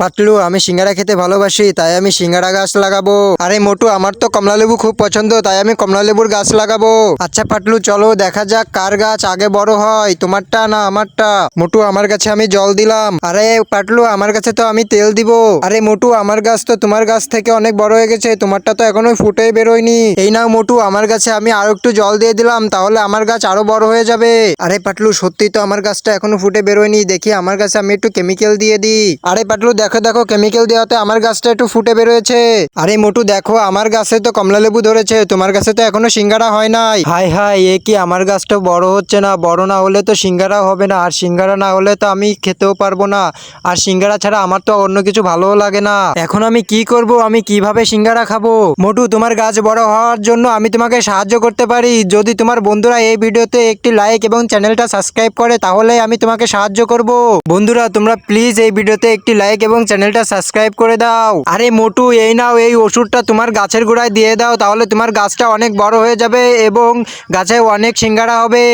পাতলু, আমি সিঙ্গারা খেতে ভালোবাসি, তাই আমি সিঙ্গারা গাছ লাগাবো। আরে মোটু, আমার তো কমলা লেবু খুব পছন্দ, তাই আমি কমলা লেবুর গাছ লাগাবো। আচ্ছা পাতলু, চলো দেখা যাক কার গাছ আগে বড় হয়, তোমারটা না আমারটা? মোটু, আমার কাছে আমি জল দিলাম। আরে পাতলু, আমার কাছে তো আমি তেল দিব। আরে মোটু, আমার গাছ তো তোমার গাছ থেকে অনেক বড় হয়ে গেছে, তোমারটা তো এখনও ফুটে বেরোয়নি। এই নাও মোটু, আমার গাছে আমি আরও একটু জল দিয়ে দিলাম, তাহলে আমার গাছ আরও বড় হয়ে যাবে। আরে পাটলু সত্যি তো আমার গাছটা এখনও ফুটে বেরোয়নি, দেখি আমার গাছে আমি একটু কেমিক্যাল দিয়ে দিই। আরে পাটলু দেখো দেখো কেমিক্যাল দেওয়াতে আমার গাছটা একটু ফুটে বেরোয়েছে। আরে মোটু, দেখো, আমার গাছে তো কমলা লেবু ধরেছে, তোমার গাছে তো এখনও সিঙ্গারা হয় নাই। হাই হাই এ কি আমার গাছটা বড় হচ্ছে না? বড় না হলে তো সিঙ্গারা হবে না, আর সিঙ্গারা না হলে তো আমি খেতেও পারব না। আর সিঙ্গারা ছাড়া আমার তো অন্য কিছু ভালোও লাগে না। এখন আমি কি করব? আমি কীভাবে সিঙ্গারা খাব? মোটু, তোমার গাছ বড় হওয়ার জন্য আমি তোমাকে সাহায্য করতে পারি। যদি তোমার বন্ধুরা এই ভিডিওতে একটি লাইক এবং চ্যানেলটা সাবস্ক্রাইব করে, তাহলে আমি তোমাকে সাহায্য করব। বন্ধুরা, তোমরা প্লিজ এই ভিডিওতে একটি লাইক এবং চ্যানেলটা সাবস্ক্রাইব করে দাও। আরে মোটু, এই নাও, এই ওষুধটা তোমার গাছের গোড়ায় দিয়ে দাও, তাহলে তোমার গাছটা অনেক বড় হয়ে যাবে এবং গাছে অনেক সিঙ্গারা হবে।